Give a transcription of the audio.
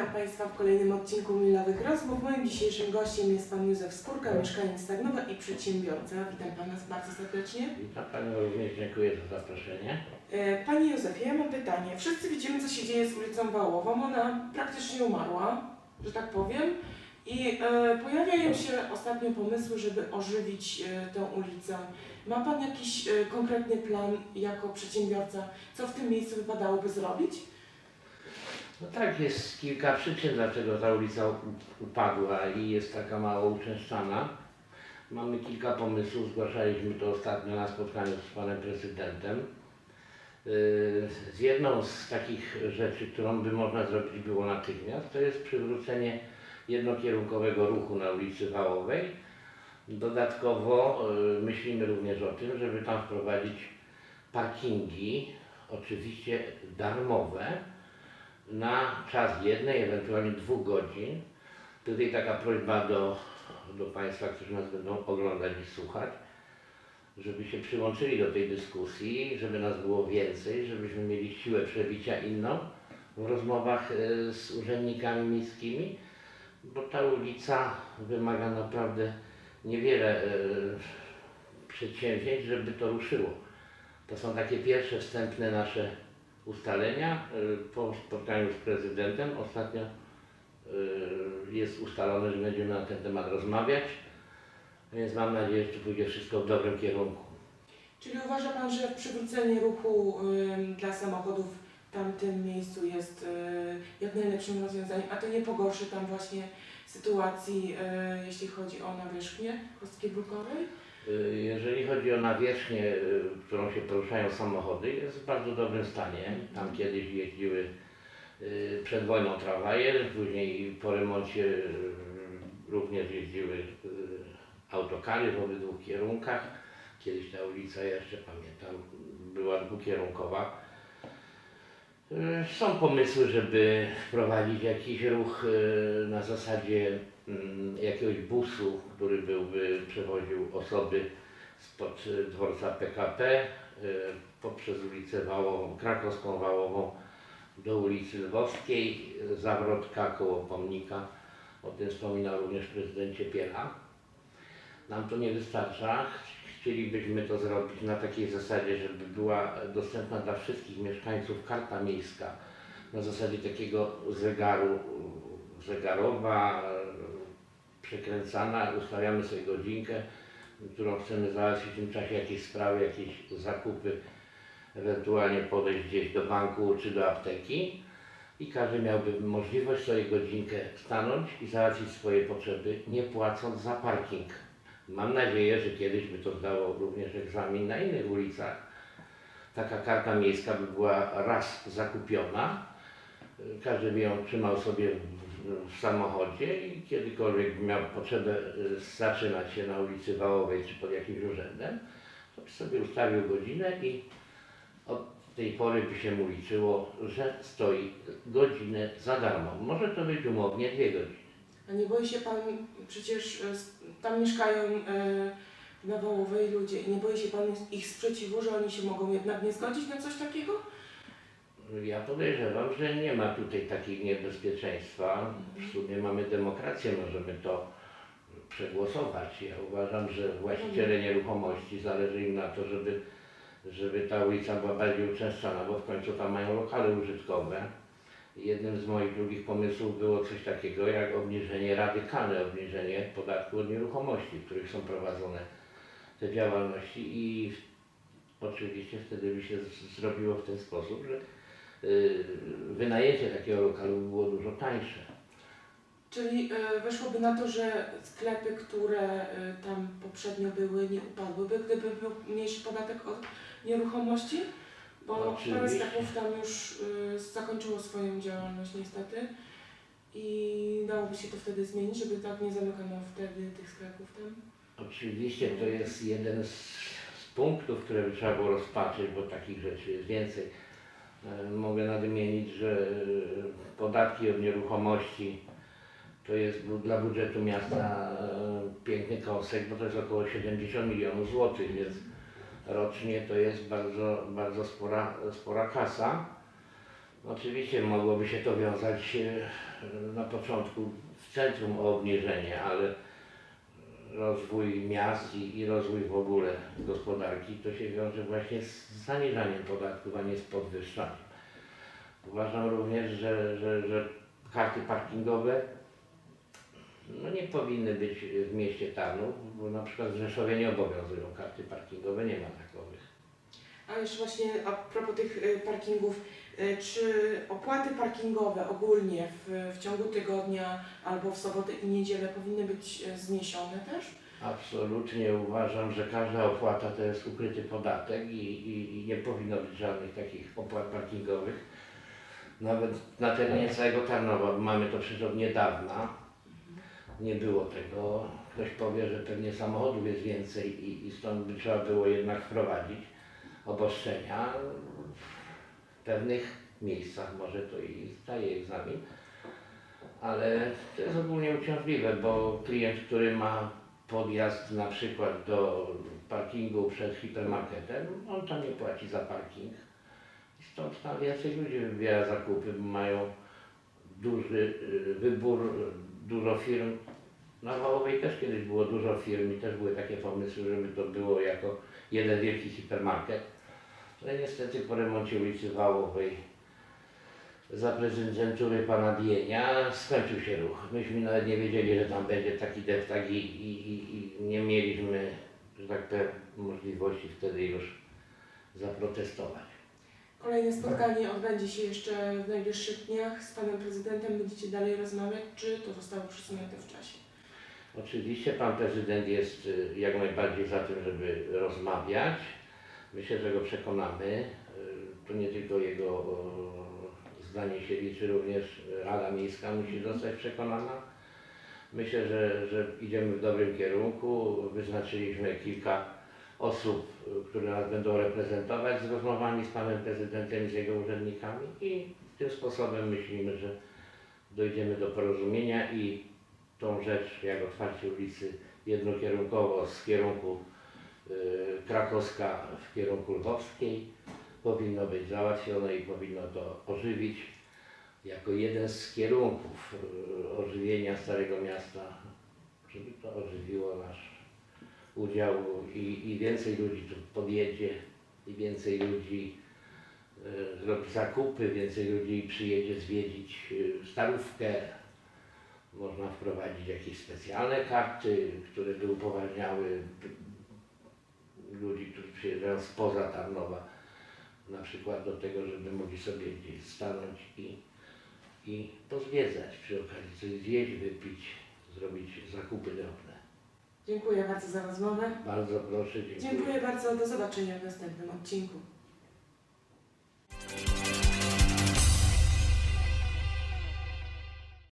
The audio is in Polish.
Witam Państwa w kolejnym odcinku Milowych Rozmów. Moim dzisiejszym gościem jest Pan Józef Skórka, mieszkaniec Tarnowa i przedsiębiorca. Witam Pana bardzo serdecznie. Witam Panią również, dziękuję za zaproszenie. E, Panie Józefie, ja mam pytanie. Wszyscy widzimy, co się dzieje z ulicą Wałową. Ona praktycznie umarła, że tak powiem. I e, pojawiają się ostatnio pomysły, żeby ożywić e, tę ulicę. Ma Pan jakiś e, konkretny plan jako przedsiębiorca, co w tym miejscu wypadałoby zrobić? No tak, jest kilka przyczyn, dlaczego ta ulica upadła i jest taka mało uczęszczana. Mamy kilka pomysłów, zgłaszaliśmy to ostatnio na spotkaniu z Panem Prezydentem. Yy, Z jedną z takich rzeczy, którą by można zrobić było natychmiast, to jest przywrócenie jednokierunkowego ruchu na ulicy Wałowej. Dodatkowo yy, myślimy również o tym, żeby tam wprowadzić parkingi, oczywiście darmowe, na czas jednej, ewentualnie dwóch godzin. Tutaj taka prośba do, do Państwa, którzy nas będą oglądać i słuchać, żeby się przyłączyli do tej dyskusji, żeby nas było więcej, żebyśmy mieli siłę przebicia inną w rozmowach e, z urzędnikami miejskimi, bo ta ulica wymaga naprawdę niewiele e, przedsięwzięć, żeby to ruszyło. To są takie pierwsze wstępne nasze ustalenia. Y, Po spotkaniu z prezydentem ostatnio y, jest ustalone, że będziemy na ten temat rozmawiać, więc mam nadzieję, że pójdzie wszystko w dobrym kierunku. Czyli uważa Pan, że przywrócenie ruchu dla samochodów w tamtym miejscu jest y, jak najlepszym rozwiązaniem, a to nie pogorszy tam właśnie sytuacji, jeśli chodzi o nawierzchnię kostki brukowej? Y, Jeżeli chodzi o nawierzchnię, y, którą się poruszają samochody, jest w bardzo dobrym stanie. Tam kiedyś jeździły y, przed wojną tramwaje, później po remoncie również jeździły autokary w obydwu kierunkach. Kiedyś ta ulica, ja jeszcze pamiętam, była dwukierunkowa. Y, Są pomysły, żeby wprowadzić jakiś ruch y, na zasadzie mm, jakiegoś busu, który byłby przewoził osoby spod dworca PKP y, poprzez ulicę Wałową, Krakowską Wałową do ulicy Lwowskiej, zawrotka koło pomnika. O tym wspominał również prezydent Ciepiela. Nam to nie wystarcza. Chcielibyśmy to zrobić na takiej zasadzie, żeby była dostępna dla wszystkich mieszkańców karta miejska na zasadzie takiego zegaru, zegarowa, przekręcana, ustawiamy sobie godzinkę, którą chcemy załatwić w tym czasie jakieś sprawy, jakieś zakupy, ewentualnie podejść gdzieś do banku czy do apteki i każdy miałby możliwość sobie godzinkę stanąć i załatwić swoje potrzeby, nie płacąc za parking. Mam nadzieję, że kiedyś by to zdało również egzamin na innych ulicach. Taka karta miejska by była raz zakupiona, każdy by ją trzymał sobie w, samochodzie i kiedykolwiek by miał potrzebę y, zatrzymać się na ulicy Wałowej czy pod jakimś urzędem, to by sobie ustawił godzinę i od tej pory by się mu liczyło, że stoi godzinę za darmo. Może to być umownie dwie godziny. A nie boi się Pan, przecież s- tam mieszkają y, na Wołowej ludzie, nie boi się Pan ich sprzeciwu, że oni się mogą jednak nie zgodzić na coś takiego? Ja podejrzewam, że nie ma tutaj takiego niebezpieczeństwa. W sumie mamy demokrację, możemy to przegłosować. Ja uważam, że właściciele nieruchomości zależy im na to, żeby, żeby ta ulica była bardziej uczęszczana, bo w końcu tam mają lokale użytkowe. Jednym z moich drugich pomysłów było coś takiego jak obniżenie, radykalne obniżenie podatku od nieruchomości, w których są prowadzone te działalności i oczywiście wtedy by się zrobiło w ten sposób, że y, wynajęcie takiego lokalu by było dużo tańsze. Czyli y, wyszłoby na to, że sklepy, które y, tam poprzednio były, nie upadłyby, gdyby był mniejszy podatek od nieruchomości? Bo parę sklepów tam już y, zakończyło swoją działalność niestety i dałoby się to wtedy zmienić, żeby tak nie zamykano wtedy tych sklepów tam. Oczywiście to jest jeden z, z punktów, które by trzeba było rozpatrzeć, bo takich rzeczy jest więcej. E, Mogę nadmienić, że e, podatki od nieruchomości to jest bu- dla budżetu miasta e, piękny kąsek, bo to jest około 70 milionów złotych, więc rocznie to jest bardzo, bardzo spora, spora kasa. Oczywiście mogłoby się to wiązać e, na początku w centrum o obniżenie, ale rozwój miast i, i rozwój w ogóle gospodarki to się wiąże właśnie z zaniżaniem podatków, a nie z podwyższaniem. Uważam również, że, że, że karty parkingowe no nie powinny być w mieście Tarnów, bo na przykład w Rzeszowie nie obowiązują karty parkingowe, nie ma takowych. A jeszcze właśnie a propos tych y, parkingów, y, czy opłaty parkingowe ogólnie w, w ciągu tygodnia albo w sobotę i niedzielę powinny być y, zniesione też? Absolutnie uważam, że każda opłata to jest ukryty podatek i, i, i nie powinno być żadnych takich opłat parkingowych. Nawet na terenie całego Tarnowa, bo mamy to przecież od niedawna, nie było tego. Ktoś powie, że pewnie samochodów jest więcej i, i stąd by trzeba było jednak wprowadzić obostrzenia. W pewnych miejscach może to i zdaje egzamin, ale to jest ogólnie uciążliwe, bo klient, który ma podjazd na przykład do parkingu przed hipermarketem, on tam nie płaci za parking. I stąd tam więcej ludzi wybiera zakupy, bo mają duży y, wybór, dużo firm. Na Wałowej też kiedyś było dużo firm i też były takie pomysły, żeby to było jako jeden wielki hipermarket. Ale niestety po remoncie ulicy Wałowej za prezydentury pana Bienia skończył się ruch. Myśmy nawet nie wiedzieli, że tam będzie taki deptak i, i, i, i nie mieliśmy, że tak powiem, możliwości wtedy już zaprotestować. Kolejne spotkanie odbędzie się jeszcze w najbliższych dniach z panem prezydentem. Będziecie dalej rozmawiać, czy to zostało przesunięte w czasie? Oczywiście pan prezydent jest y, jak najbardziej za tym, żeby rozmawiać. Myślę, że go przekonamy. Y, To nie tylko jego zdanie się liczy, również Rada Miejska musi zostać przekonana. Myślę, że, że idziemy w dobrym kierunku. Wyznaczyliśmy kilka osób, y, które nas będą reprezentować z rozmowami z panem prezydentem i z jego urzędnikami i tym sposobem myślimy, że dojdziemy do porozumienia i tą rzecz, jak otwarcie ulicy jednokierunkowo z kierunku y, Krakowska w kierunku Lwowskiej powinno być załatwione i powinno to ożywić jako jeden z kierunków y, ożywienia Starego Miasta, żeby to ożywiło nasz udział i, i więcej ludzi tu podjedzie i więcej ludzi y, zrobi zakupy, więcej ludzi przyjedzie zwiedzić y, Starówkę, można wprowadzić jakieś specjalne karty, które by upoważniały ludzi, którzy przyjeżdżają spoza Tarnowa, na przykład do tego, żeby mogli sobie gdzieś stanąć i, i pozwiedzać przy okazji, coś zjeść, wypić, zrobić zakupy drobne. Dziękuję bardzo za rozmowę. Bardzo proszę, dziękuję. Dziękuję bardzo. Do zobaczenia w następnym odcinku.